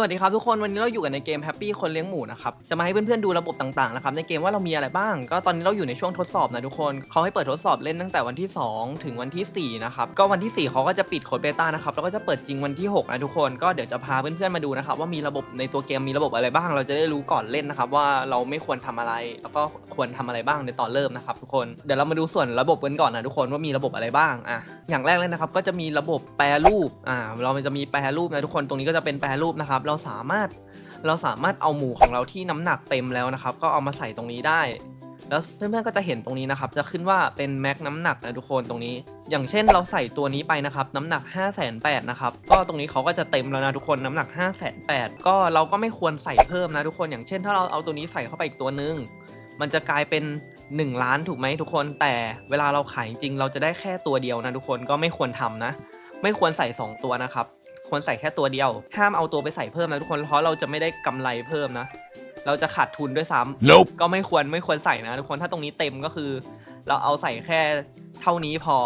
สวัสดีครับทุกคนวันนี้เราอยู่กันในเกม Happy คนเลี้ยงหมูนะครับจะมาให้เพื่อนๆดูระบบต่างๆนะครับในเกมว่าเรามีอะไรบ้าง ก็ตอนนี้เราอยู่ในช่วงทดสอบนะทุกคนเขาให้เปิดทดสอบเล่นตั้งแต่วันที่ 2 ถึงวันที่ 4 นะครับ ก็วันที่ 4 เขาก็จะปิดโค้ดเบต้านะครับแล้วก็จะเปิดจริงวันที่ 6 นะทุกคน ก็เดี๋ยวจะพาเพื่อนๆมาดูนะครับว่ามีระบบในตัวเกมมีระบบอะไรบ้าง เราจะได้รู้ก่อนเล่นนะครับว่าเราไม่ควรทำอะไร แล้วก็ควรทำอะไรบ้างในตอนเริ่มนะครับทุกคนเดี๋ยวเรามาดูส่วนระบบกันก่อนนะทุกคนว่ามีระบบอะไรบ้างอะอย่างแรกเลยนะครับก็จะมีระบบแปรรูปอ่าเราจะมีแปรรูปนะทุกคนตรงนี้ก็จะเป็นแปรรูปนะครับเราสามารถเราสามารถเอาหมูของเราที่น้ำหนักเต็มแล้วนะครับ ก็เอามาใส่ตรงนี้ได้ แล้วเพื่อนๆก็จะเห็นตรงนี้นะครับ จะขึ้นว่าเป็นแม็กน้ำหนักนะทุกคนตรงนี้ อย่างเช่นเราใส่ตัวนี้ไปนะครับ น้ำหนัก 5 8 0 0 0นะครับ ก็ตรงนี้เขาก็จะเต็มแล้วนะทุกคนน้ำหนัก 5 8 0 0 0ก็เราก็ไม่ควรใส่เพิ่มนะทุกคน อย่างเช่น ถ้าเราเอาตัวนี้ใส่เข้าไปอีกตัวนึง มันจะกลายเป็น 1 ล้านถูกไหมทุกคน แต่เวลาเราขายจริงเราจะได้แค่ตัวเดียวนะทุกคนก็ไม่ควรทำนะ ไม่ควรใส่ 2 ตัวนะครับ ควรใส่แค่ตัวเดียว ห้ามเอาตัวไปใส่เพิ่มนะทุกคนเพราะเราจะไม่ได้กำไรเพิ่มนะ เราจะขาดทุนด้วยซ้ำ Nope. ก็ไม่ควรไม่ควรใส่นะทุกคนถ้าตรงนี้เต็มก็คือ เราเอาใส่แค่เท่านี้พอ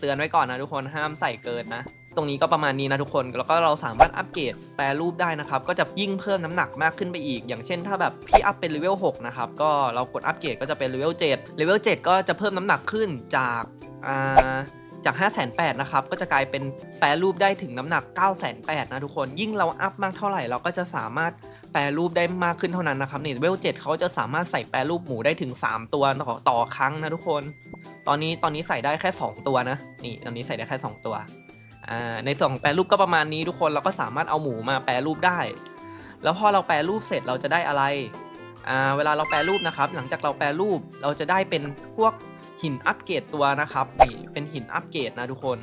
เตือนไว้ก่อนนะทุกคนห้ามใส่เกินนะตรงนี้ก็ประมาณนี้นะทุกคนแล้วก็เราสามารถอัปเกรดแปรรูปได้นะครับ ก็จะยิ่งเพิ่มน้ำหนักมากขึ้นไปอีก อย่างเช่นถ้าแบบพี่อัพเป็นเลเวล6นะครับก็เรากดอัปเกรดก็จะเป็นเลเวล7เลเวล7ก็จะเพิ่มน้ำหนักขึ้นจากอ่า จาก 5 8 0 0 0นะครับ ก็จะกลายเป็นแปรรูปได้ถึงน้ำหนัก 9 8 0 0 0นะทุกคน ยิ่งเราอัพมากเท่าไหร่ เราก็จะสามารถแปรรูปได้มากขึ้นเท่านั้นนะครับนี่เวล7เขาจะสามารถใส่แปรรูปหมูได้ถึง 3 ตัวต่อต่อครั้งนะทุกคน ตอนนี้ตอนนี้ใส่ได้แค่ 2 ตัวนะ นี่ตอนนี้ใส่ได้แค่ 2 ตัว อ่า ในส่วนของแปรรูปก็ประมาณนี้ทุกคน เราก็สามารถเอาหมูมาแปรรูปได้ แล้วพอเราแปรรูปเสร็จเราจะได้อะไร อ่า เวลาเราแปรรูปนะครับ หลังจากเราแปรรูปเราจะได้เป็นพวก หินอัปเกรดตัวนะครับนี่เป็นหินอัปเกรดนะทุกคน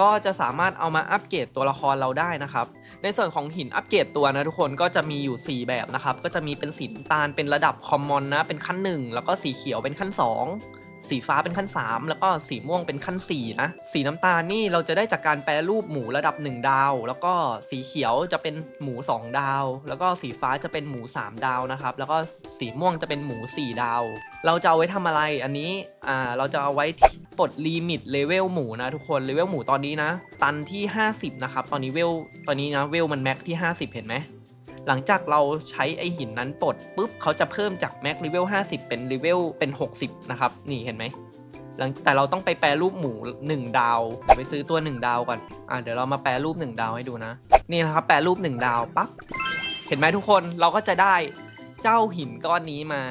ก็จะสามารถเอามาอัปเกรดตัวละครเราได้นะครับ ในส่วนของหินอัปเกรดตัวนะทุกคนก็จะมีอยู่ 4 แบบนะครับ ก็จะมีเป็นสีน้ำตาลเป็นระดับคอมมอนนะเป็นขั้น 1 แล้วก็สีเขียวเป็นขั้น 2 สีฟ้าเป็นขั้น 3 แล้วก็สีม่วงเป็นขั้น4นะสีน้ำตาลนี่เราจะได้จากการแปรรูปหมูระดับ 1 ดาว แล้วก็สีเขียวจะเป็นหมู 2 ดาว แล้วก็สีฟ้าจะเป็นหมู 3 ดาวนะครับแล้วก็สีม่วงจะเป็นหมู 4 ดาว เราจะเอาไว้ทำอะไรอันนี้อ่าเราจะเอาไว้ปลดลิมิตเลเวลหมูนะทุกคนเลเวลหมูตอนนี้นะ ตันที่ 50 นะครับ ตอนนี้เวลตอนนี้นะเวลมันแม็กที่ 50 เห็นไหม หลังจากเราใช้ไอหินนั้นปลดปุ๊บเขาจะเพิ่มจากแม็กเลเวล50 เป็นเลเวลเป็น 60 นะครับ นี่เห็นไหมหลังแต่เราต้องไปแปรรูปหมู 1 ดาวเดี๋ยวไปซื้อตัว 1 ดาวก่อนอ่าเดี๋ยวเรามาแปรรูป 1 ดาวให้ดูนะ นี่นะครับแปรรูป 1 ดาวปั๊บเห็นไหมทุกคนเราก็จะได้เจ้าหินก้อนนี้มา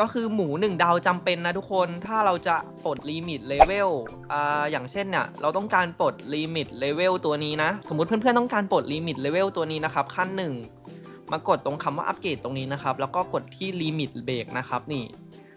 ก็คือหมู 1 ดาวจำเป็นนะทุกคนถ้าเราจะปลดลิมิตเลเวลอ่าอย่างเช่นเนี่ยเราต้องการปลดลิมิตเลเวลตัวนี้นะ สมมติเพื่อนๆต้องการปลดลิมิตเลเวลตัวนี้นะครับขั้นหนึ่งมากดตรงคำว่าอัปเกรดตรงนี้นะครับ แล้วก็กดที่ลิมิตเบรกนะครับนี่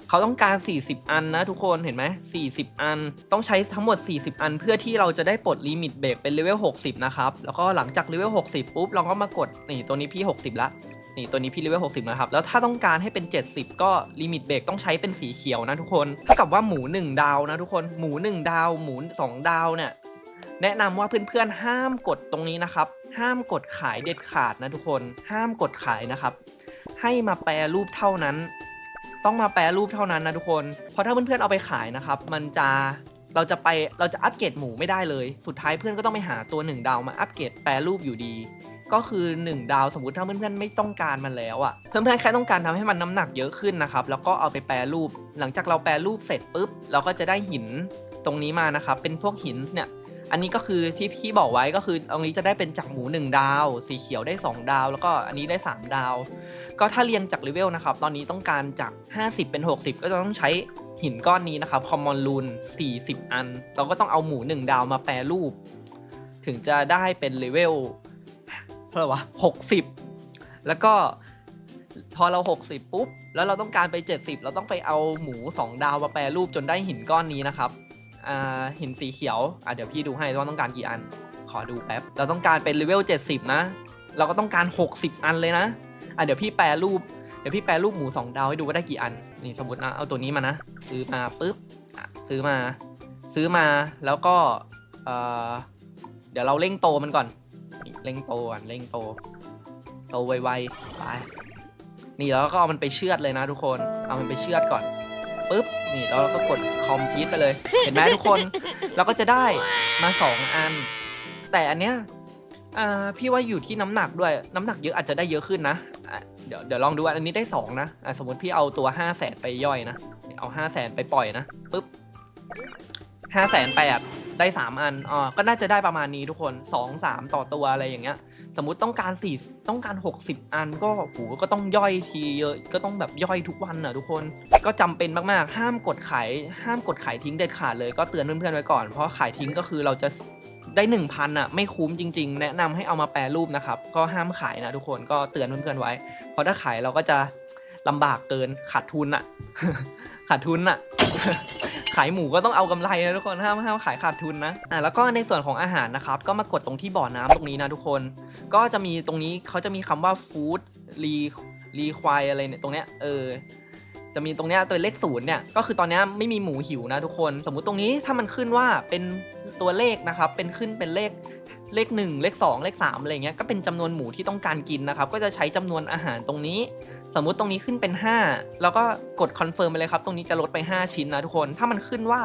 เขาต้องการ 40 อันนะทุกคนเห็นไหม 40 อัน ต้องใช้ทั้งหมด 40 อัน เพื่อที่เราจะได้ปลดลิมิตเบรกเป็นเลเวล 60 นะครับ แล้วก็หลังจากเลเวล 60 ปุ๊บ เราก็มากดนี่ตัวนี้พี่ 60 ละ นี่ตัวนี้พี่เลเวล60 นะครับ แล้วถ้าต้องการให้เป็น 70 ก็ลิมิตเบรกต้องใช้เป็นสีเขียวนะทุกคนเท่ากับว่าหมู 1 ดาวนะทุกคนหมู 1 ดาว หมู 2 ดาวเนี่ยแนะนำว่าเพื่อนๆห้ามกดตรงนี้นะครับ ห้ามกดขายเด็ดขาดนะทุกคนห้ามกดขายนะครับ ให้มาแปรรูปเท่านั้น ต้องมาแปรรูปเท่านั้นนะทุกคนเพราะถ้าเพื่อนๆเอาไปขายนะครับ มันจะเราจะไปเราจะอัปเกรดหมูไม่ได้เลย สุดท้ายเพื่อนก็ต้องไปหาตัว 1 ดาวมาอัปเกรดแปรรูปอยู่ดี ก็คือ1ดาวสมมติถ้าเพื่อนๆไม่ต้องการมันแล้วอะเพื่อนๆแค่ต้องการทำให้มันน้ำหนักเยอะขึ้นนะครับแล้วก็เอาไปแปรรูป หลังจากเราแปรรูปเสร็จปุ๊บเราก็จะได้หินตรงนี้มานะครับเป็นพวกหินเนี่ยอันนี้ก็คือที่พี่บอกไว้ก็คือตรงนี้จะได้เป็นจากหมู 1 ดาว สีเขียวได้ 2 ดาว แล้วก็อันนี้ได้ 3 ดาว ก็ถ้าเรียงจากเลเวลนะครับตอนนี้ต้องการจาก 50 เป็น 60 ก็จะต้องใช้หินก้อนนี้นะครับคอมมอนลูน40 อัน เราก็ต้องเอาหมู 1 ดาวมาแปรรูป ถึงจะได้เป็นเลเวล เท่าไหร่วะ60แล้วก็พอเรา 60 ปุ๊บ แล้วเราต้องการไป 70 เราต้องไปเอาหมู 2 ดาวมาแปรรูปจนได้หินก้อนนี้นะครับอ่าหินสีเขียวอะเดี๋ยวพี่ดูให้ว่าต้องการกี่อัน ขอดูแป๊บ เราต้องการเป็นเลเวล 70 นะ เราก็ต้องการ 60 อันเลยนะอะเดี๋ยวพี่แปรรูป เดี๋ยวพี่แปรรูปหมู 2 ดาวให้ดูว่าได้กี่อัน นี่สมมตินะ เอาตัวนี้มานะ ซื้อมาปุ๊บอะซื้อมา ซื้อมา แล้วก็เอ่อเดี๋ยวเราเร่งโตมันก่อน เร่งโตก่อนเร่งโต โตไวๆไปนี่แล้วก็เอามันไปเชือดเลยนะทุกคนเอามันไปเชือดก่อนปุ๊บนี่แล้วเราก็กดคอมพิวต์ไปเลย เห็นไหมทุกคนเราก็จะได้มา 2 อัน แต่อันเนี้ยอ่าพี่ว่าอยู่ที่น้ำหนักด้วยน้ำหนักเยอะอาจจะได้เยอะขึ้นนะเดี๋ยวเดี๋ยวลองดูอันนี้ได้สองนะอะสมมติพี่เอาตัว 5 0 0แสนไปย่อยนะ เอา 5 0 0แสนไปปล่อยนะปุ๊บห้าแสนแปด ได้สามอันอ่าก็น่าจะได้ประมาณนี้ทุกคนสองสามต่อตัวอะไรอย่างเงี้ย สมมุติต้องการสี่ต้องการ 60 อันก็โหก็ต้องย่อยทีเยอะก็ต้องแบบย่อยทุกวันนะทุกคนก็จำเป็นมากๆ ห้ามกดขายห้ามกดขายทิ้งเด็ดขาดเลยก็เตือนเพื่อนๆไว้ก่อน เพราะขายทิ้งก็คือเราจะได้1,000อะไม่คุ้มจริง ๆ แนะนำให้เอามาแปรรูปนะครับก็ห้ามขายนะทุกคนก็เตือนเพื่อนๆไว้ เพราะถ้าขายเราก็จะลำบากเกินขาดทุนอะขาดทุนอะ ขายหมูก็ต้องเอากำไรนะทุกคนห้ามห้ามขายขาดทุนนะอะแล้วก็ในส่วนของอาหารนะครับก็มากดตรงที่บ่อน้ำตรงนี้นะทุกคน ก็จะมีตรงนี้เขาจะมีคำว่าฟู้ดรีรีควายอะไรเนี่ยตรงเนี้ยเออจะมีตรงเนี้ยตัวเลขศูนย์เนี่ยก็คือตอนนี้ไม่มีหมูหิวนะทุกคน สมมุติตรงนี้ถ้ามันขึ้นว่าเป็นตัวเลขนะครับเป็นขึ้นเป็นเลขเลข 1 เลข 2 เลข3อะไรเงี้ยก็เป็นจำนวนหมูที่ต้องการกินนะครับก็จะใช้จำนวนอาหารตรงนี้ สมมุติตรงนี้ขึ้นเป็น 5 แล้วก็กดคอนเฟิร์มไปเลยครับ ตรงนี้จะลดไป 5 ชิ้นนะทุกคน ถ้ามันขึ้นว่า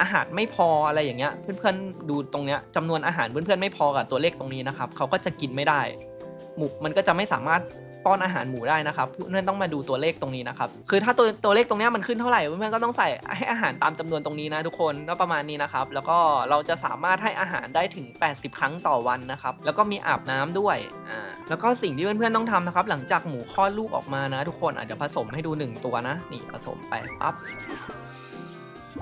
อาหารไม่พออะไรอย่างเงี้ย เพื่อนๆดูตรงเนี้ยจำนวนอาหารเพื่อนๆไม่พอกับตัวเลขตรงนี้นะครับเขาก็จะกินไม่ได้ หมูมันก็จะไม่สามารถ ป้อนอาหารหมูได้นะครับเพื่อนต้องมาดูตัวเลขตรงนี้นะครับคือถ้าตัวตัวเลขตรงนี้มันขึ้นเท่าไหร่เพื่อนก็ต้องใส่ให้อาหารตามจำนวนตรงนี้นะทุกคนก็ประมาณนี้นะครับแล้วก็เราจะสามารถให้อาหารได้ถึง 80 ครั้งต่อวันนะครับแล้วก็มีอาบน้ำด้วยอ่าแล้วก็สิ่งที่เพื่อนๆต้องทำนะครับหลังจากหมูคลอดลูกออกมานะทุกคนอาจจะผสมให้ดู 1 ตัวนะ นี่ผสมไปปั๊บ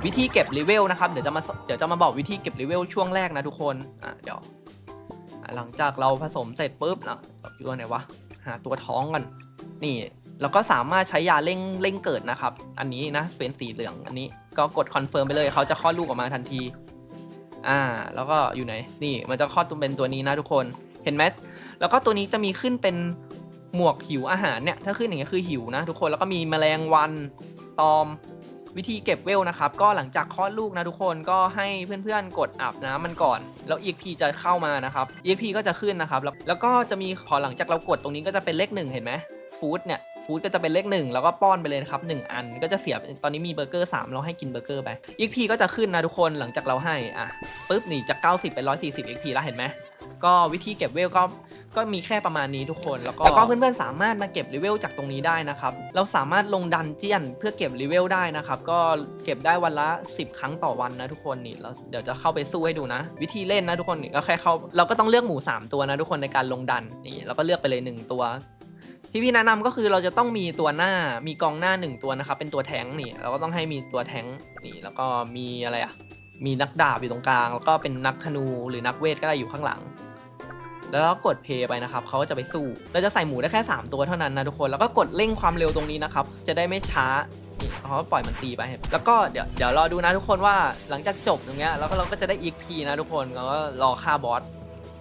วิธีเก็บเลเวลนะครับเดี๋ยวจะมาเดี๋ยวจะมาบอกวิธีเก็บเลเวลช่วงแรกนะทุกคนอะเดี๋ยวหลังจากเราผสมเสร็จปุ๊บนะอยู่ตัวไหนวะ หาตัวท้องกันนี่ แล้วก็สามารถใช้ยาเร่งเร่งเกิดนะครับ อันนี้นะเป็นสีเหลืองอันนี้ก็กดคอนเฟิร์มไปเลยเขาจะคลอดลูกออกมาทันที อ่า แล้วก็อยู่ไหน นี่มันจะคลอดตัวเป็นตัวนี้นะทุกคนเห็นไหมแล้วก็ตัวนี้จะมีขึ้นเป็นหมวกหิวอาหารเนี่ย ถ้าขึ้นอย่างเงี้ยคือหิวนะทุกคนแล้วก็มีแมลงวันตอม วิธีเก็บเวลนะครับก็หลังจากคลอดลูกนะทุกคนก็ให้เพื่อนๆกดอาบน้ำมันก่อน แล้ว EXP จะเข้ามานะครับ EXP ก็จะขึ้นนะครับแล้วแล้วก็จะมีพอหลังจากเรากดตรงนี้ก็จะเป็นเลขหนึ่งเห็นไหมฟู้ดเนี่ยฟู้ดก็จะเป็นเลขหนึ่งแล้วก็ป้อนไปเลยนะครับหนึ่งอันก็จะเสียตอนนี้มีเบอร์เกอร์3เราให้กินเบอร์เกอร์ไป EXP ก็จะขึ้นนะทุกคนหลังจากเราให้อะปุ๊บนี่จาก 90 เป็น 140 EXP แล้วเห็นไหมก็วิธีเก็บเวลก็ ก็มีแค่ประมาณนี้ทุกคนแล้วก็แล้วก็เพื่อนๆสามารถมาเก็บเลเวลจากตรงนี้ได้นะครับเราสามารถลงดันเจียนเพื่อเก็บเลเวลได้นะครับก็เก็บได้วันละ 10 ครั้งต่อวันนะทุกคนนี่เราเดี๋ยวจะเข้าไปสู้ให้ดูนะ วิธีเล่นนะทุกคนนี่ก็แค่เข้าเราก็ต้องเลือกหมู 3 ตัวนะทุกคนในการลงดันนี่เราก็เลือกไปเลย 1 ตัวที่พี่แนะนำก็คือเราจะต้องมีตัวหน้ามีกองหน้า1ตัวนะครับเป็นตัวแทงค์นี่เราก็ต้องให้มีตัวแทงค์นี่แล้วก็มีอะไรอะมีนักดาบอยู่ตรงกลาง แล้วก็เป็นนักธนูหรือนักเวทก็ได้อยู่ข้างหลัง แล้วเรากดเพย์ไปนะครับเขาก็จะไปสู้เราจะใส่หมูได้แค่ 3 ตัวเท่านั้นนะทุกคนแล้วก็กดเร่งความเร็วตรงนี้นะครับจะได้ไม่ช้านี่เขาปล่อยมันตีไป แล้วก็เดี๋ยวเดี๋ยวรอดูนะทุกคนว่าหลังจากจบตรงเนี้ยแล้วก็เราก็จะได้ EXP นะทุกคนแล้วก็รอฆ่าบอส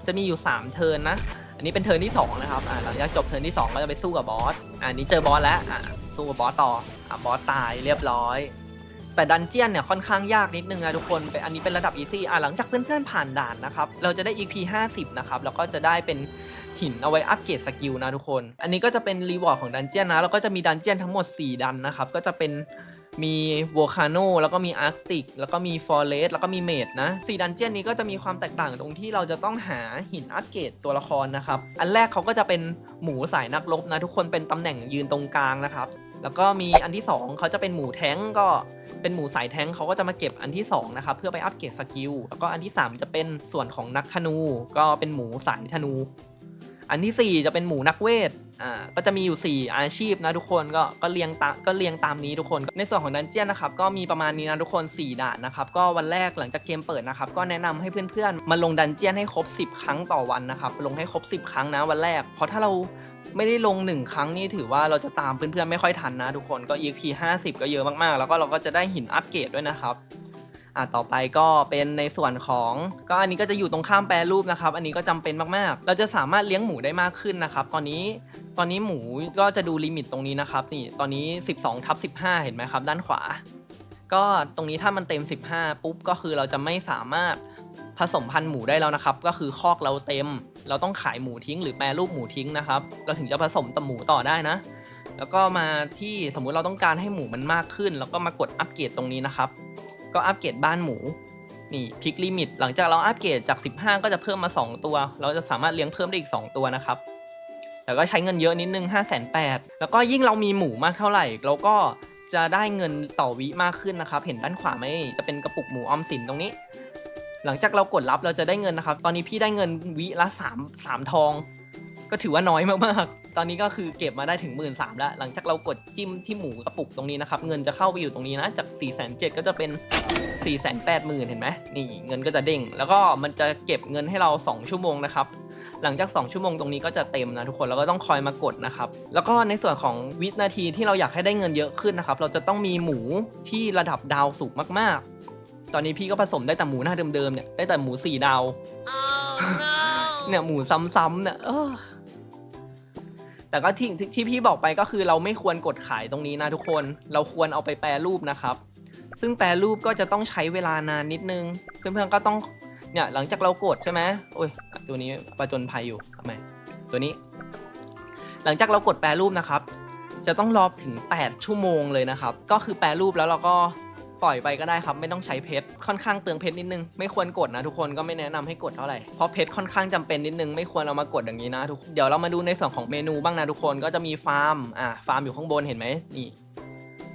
จะมีอยู่ 3 เทิร์นนะ อันนี้เป็นเทิร์นที่ 2 นะครับอ่าหลังจากจบเทิร์นที่ 2 ก็จะไปสู้กับบอสอ่านี้เจอบอสแล้วอ่าสู้กับบอสต่ออ่าบอสตายเรียบร้อย แต่ดันเจียนเนี่ยค่อนข้างยากนิดนึงนะทุกคนเป็นอันนี้เป็นระดับอีซี่อะหลังจากเพื่อนๆผ่านด่านนะครับเราจะได้ EP 50นะครับแล้วก็จะได้เป็นหินเอาไว้อัปเกรดสกิลนะทุกคน อันนี้ก็จะเป็นรีวอร์ดของดันเจียนนะแล้วก็จะมีดันเจียนทั้งหมด 4 ดันนะครับก็จะเป็นมีว l คาโนแล้วก็มีอาร์กติกแล้วก็มีฟอเรสแล้วก็มีเมดนะสี่ดันเจียนนี้ก็จะมีความแตกต่างตรงที่เราจะต้องหาหินอัปเกรดตัวละครนะครับ อันแรกเขาก็จะเป็นหมูสายนักรบนะทุกคนเป็นตำแหน่งยืนตรงกลางนะครับ แล้วก็มีอันที่ 2เขาจะเป็นหมูแท้งก็เป็นหมูสายแท้งเขาก็จะมาเก็บอันที่2นะครับเพื่อไปอัปเกรดสกิลแล้วก็อันที่ 3 จะเป็นส่วนของนักธนู ก็เป็นหมูสายธนู อันทีสี่ 4 จะเป็นหมูนักเวทอ่าก็จะมีอยู่ 4 อาชีพนะทุกคนก็ก็เรียงตามก็เรียงตามนี้ทุกคนในส่วนของดันเจียนนะครับก็มีประมาณนี้นะทุกคน 4 ด่านนะครับก็วันแรกหลังจากเกมเปิดนะครับก็แนะนำให้เพื่อนๆมาลงดันเจียนให้ครบ 10 ครั้งต่อวันนะครับลงให้ครบ 10 ครั้งนะวันแรกเพราะถ้าเรา ไม่ได้ลง1ครั้งนี่ถือว่าเราจะตามเพื่อนๆไม่ค่อยทันนะทุกคนก็ EXP 50 ก็เยอะมากๆ แล้วก็เราก็จะได้หินอัปเกรดด้วยนะครับอะต่อไปก็เป็นในส่วนของก็อันนี้ก็จะอยู่ตรงข้ามแปรรูปนะครับ อันนี้ก็จำเป็นมากๆ เราจะสามารถเลี้ยงหมูได้มากขึ้นนะครับ ตอนนี้ตอนนี้หมูก็จะดูลิมิตตรงนี้นะครับนี่ตอนนี้ 12ทับ15 เห็นไหมครับ ด้านขวา ก็ตรงนี้ถ้ามันเต็ม 15 ปุ๊บก็คือเราจะไม่สามารถผสมพันธุ์หมูได้แล้วนะครับ ก็คือคอกเราเต็ม เราต้องขายหมูทิ้งหรือแปรรูปหมูทิ้งนะครับ เราถึงจะผสมต่อหมูต่อได้นะ แล้วก็มาที่สมมุติเราต้องการให้หมูมันมากขึ้น แล้วก็มากดอัปเกรดตรงนี้นะครับ ก็อัปเกรดบ้านหมูนี่พิกลิมิต หลังจากเราอัปเกรดจาก 15 ก็จะเพิ่มมา 2 ตัว เราจะสามารถเลี้ยงเพิ่มได้อีก 2 ตัวนะครับแต่ก็ใช้เงินเยอะนิดนึง 5 8 0 0 0แล้วก็ยิ่งเรามีหมูมากเท่าไหร่ เราก็จะได้เงินต่อวิมากขึ้นนะครับ เห็นด้านขวาไหมจะเป็นกระปุกหมูออมสินตรงนี้ หลังจากเรากดรับเราจะได้เงินนะครับ ตอนนี้พี่ได้เงินวิละ3 3ทอง ก็ถือว่าน้อยมากๆ ตอนนี้ก็คือเก็บมาได้ถึง 1 3ื่นแล้ว หลังจากเรากดจิ้มที่หมูกระปุกตรงนี้นะครับ เงินจะเข้าไปอยู่ตรงนี้นะ จาก 4 7 0 0 0ก็จะเป็น 4 8 0 0 0 0 เห็นไหมนี่เงินก็จะเด้ง แล้วก็มันจะเก็บเงินให้เรา 2 ชั่วโมงนะครับ หลังจาก 2 ชั่วโมงตรงนี้ก็จะเต็มนะทุกคน แล้วก็ต้องคอยมากดนะครับ แล้วก็ในส่วนของวินาทีที่เราอยากให้ได้เงินเยอะขึ้นนะครับ เราจะต้องมีหมูที่ระดับดาวสูงมากๆ ตอนนี้พี่ก็ผสมได้แต่หมูหน้าเดิมๆเนี่ยได้แต่หมูสี่ดาว เนี่ยหมูซ้ำๆเนี่ยเออแต่ก็ที่ที่ที่พี่บอกไปก็คือเราไม่ควรกดขายตรงนี้นะทุกคน เราควรเอาไปแปรรูปนะครับ ซึ่งแปรรูปก็จะต้องใช้เวลานานนิดนึง เพื่อนๆก็ต้องเนี่ยหลังจากเรากดใช่ไหมโอ้ยตัวนี้ประจนภัยอยู่ทำไมตัวนี้ หลังจากเรากดแปรรูปนะครับ จะต้องรอถึง 8 ชั่วโมงเลยนะครับ ก็คือแปรรูปแล้วเราก็ ปล่อยไปก็ได้ครับ ไม่ต้องใช้เพชรค่อนข้างเตืองเพชรนิดนึง ไม่ควรกดนะทุกคนก็ไม่แนะนำให้กดเท่าไหร่เพราะเพชรค่อนข้างจำเป็นนิดนึงไม่ควรเอามากดอย่างนี้นะทุกเดี๋ยวเรามาดูในส่วนของเมนูบ้างนะทุกคนก็จะมีฟาร์มอ่าฟาร์มอยู่ข้างบนเห็นไหมนี่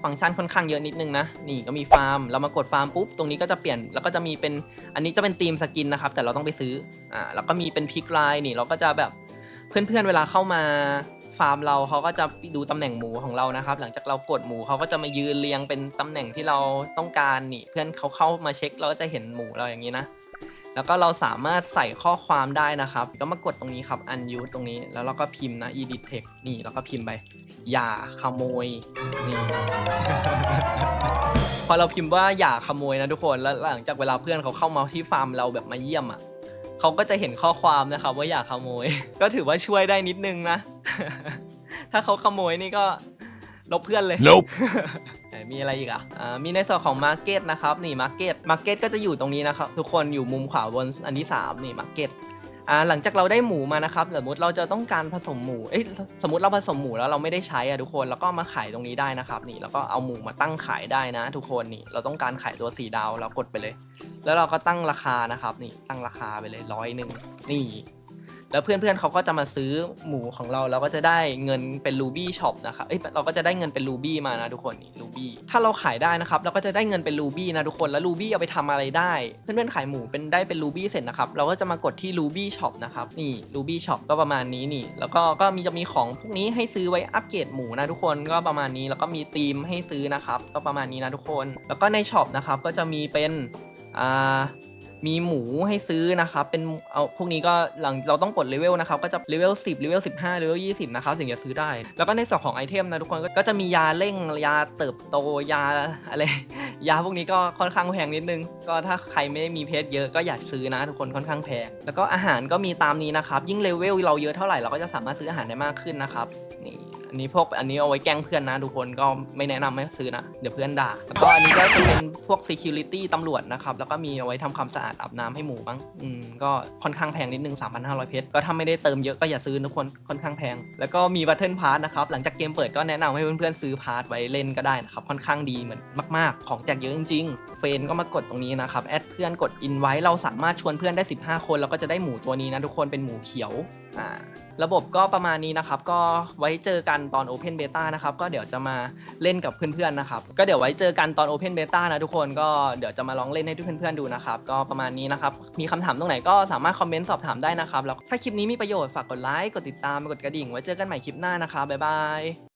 ฟังก์ชันค่อนข้างเยอะนิดนึงนะ นี่ก็มีฟาร์ม เรามากดฟาร์มปุ๊บ ตรงนี้ก็จะเปลี่ยน แล้วก็จะมีเป็น อันนี้จะเป็นธีมสกินนะครับ แต่เราต้องไปซื้อ อ่า แล้วก็มีเป็นพิกไลน์นี่ เราก็จะแบบ เพื่อนๆ เวลาเข้ามา ฟาร์มเราเขาก็จะดูตำแหน่งหมูของเรานะครับ หลังจากเรากดหมูเขาก็จะมายืนเรียงเป็นตำแหน่งที่เราต้องการนี่ เพื่อนเขาเข้ามาเช็คเราก็จะเห็นหมูเราอย่างนี้นะ แล้วก็เราสามารถใส่ข้อความได้นะครับ ก็มากดตรงนี้ครับ unuse ตรงนี้ แล้วเราก็พิมพ์นะ edit text นี่แล้วก็พิมพ์ไป อย่าขโมย นี่ พอเราพิมพ์ว่าอย่าขโมยนะทุกคน แล้วหลังจากเวลาเพื่อนเขาเข้ามาที่ฟาร์มเราแบบมาเยี่ยมอะ เขาก็จะเห็นข้อความนะครับว่าอย่าขโมย ก็ถือว่าช่วยได้นิดนึงนะ ถ้าเขาขโมยนี่ก็ลบเพื่อนเลย Nope. ไหนมีอะไรอีกอะอ่ามีในส่วนของ Market นะครับ นี่ Market Market ก็จะอยู่ตรงนี้นะครับ ทุกคนอยู่มุมขวาบนอันที่ 3 นี่ Market อ่าหลังจากเราได้หมูมานะครับสมมติเราจะต้องการผสมหมูเอ้ยสมมติเราผสมหมูแล้วเราไม่ได้ใช้อะทุกคนแล้วก็มาขายตรงนี้ได้นะครับนี่แล้วก็เอาหมูมาตั้งขายได้นะ ทุกคนนี่เราต้องการขายตัวสีดาวเรากดไปเลย แล้วเราก็ตั้งราคานะครับนี่ตั้งราคาไปเลยร้อยหนึ่งนี่ แล้วเพื่อนๆเขาก็จะมาซื้อหมูของเราเราก็จะได้เงินเป็นรูบี้ช็อปนะครับเอ้ยเราก็จะได้เงินเป็นรูบี้มานะทุกคนนี่รูบี้ถ้าเราขายได้นะครับเราก็จะได้เงินเป็นรูบี้นะทุกคนแล้วรูบี้เอาไปทำอะไรได้ เพื่อนๆขายหมูเป็นได้เป็นรูบี้เสร็จนะครับเราก็จะมากดที่รูบี้ช็อปนะครับนี่รูบี้ช็อปก็ประมาณนี้นี่ แล้วก็ก็มีจะมีของพวกนี้ให้ซื้อไว้อัปเกรดหมูนะทุกคนก็ประมาณนี้แล้วก็มีธีมให้ซื้อนะครับก็ประมาณนี้นะทุกคน แล้วก็ในช็อปนะครับก็จะมีเป็นอ่า มีหมูให้ซื้อนะครับเป็นเอาพวกนี้ก็หลังเราต้องกดเลเวลนะครับก็จะเลเวล10เลเวล15เลเวล20นะครับถึงจะซื้อได้ แล้วก็ในส่วนของไอเทมนะทุกคนก็ก็จะมียาเร่งยาเติบโตยาอะไรยาพวกนี้ก็ค่อนข้างแพงนิดนึง ก็ถ้าใครไม่ได้มีเพชรเยอะก็อย่าซื้อนะทุกคนค่อนข้างแพงแล้วก็อาหารก็มีตามนี้นะครับยิ่งเลเวลเราเยอะเท่าไหร่เราก็จะสามารถซื้ออาหารได้มากขึ้นนะครับนี่ อันนี้พวกอันนี้เอาไว้แกล้งเพื่อนนะทุกคนก็ไม่แนะนำให้ซื้อนะ เดี๋ยวเพื่อนด่าแล้วก็อันนี้ก็จะเป็นพวก security ตำรวจนะครับ แล้วก็มีเอาไว้ทำความสะอาดอาบน้ำให้หมูบ้างอืมก็ค่อนข้างแพงนิดนึง 3,500 เพชรก็ถ้าไม่ได้เติมเยอะก็อย่าซื้อทุกคนค่อนข้างแพง แล้วก็มี battle pass นะครับ หลังจากเกมเปิดก็แนะนำให้เพื่อนๆซื้อพาร์ทไว้เล่นก็ได้นะครับค่อนข้างดีเหมือนมาก ๆ ของแจกเยอะจริง ๆ เฟรนก็มากดตรงนี้นะครับแอดเพื่อนกดอินไว้เราสามารถชวนเพื่อนได้ 15 คนแล้วก็จะได้หมูตัวนี้นะทุกคนเป็นหมูเขียวอ่าระบบก็ประมาณนี้นะครับ ก็ไว้เจอกันตอน Open Beta นะครับ ก็เดี๋ยวจะมาเล่นกับเพื่อนๆนะครับ ก็เดี๋ยวไว้เจอกันตอน Open Beta นะทุกคน ก็เดี๋ยวจะมาลองเล่นให้ทุกเพื่อนๆดูนะครับ ก็ประมาณนี้นะครับ มีคำถามตรงไหนก็สามารถคอมเมนต์สอบถามได้นะครับ แล้วถ้าคลิปนี้มีประโยชน์ฝากกดไลค์ กดติดตาม กดกระดิ่ง ไว้เจอกันใหม่คลิปหน้านะครับ บ๊ายบาย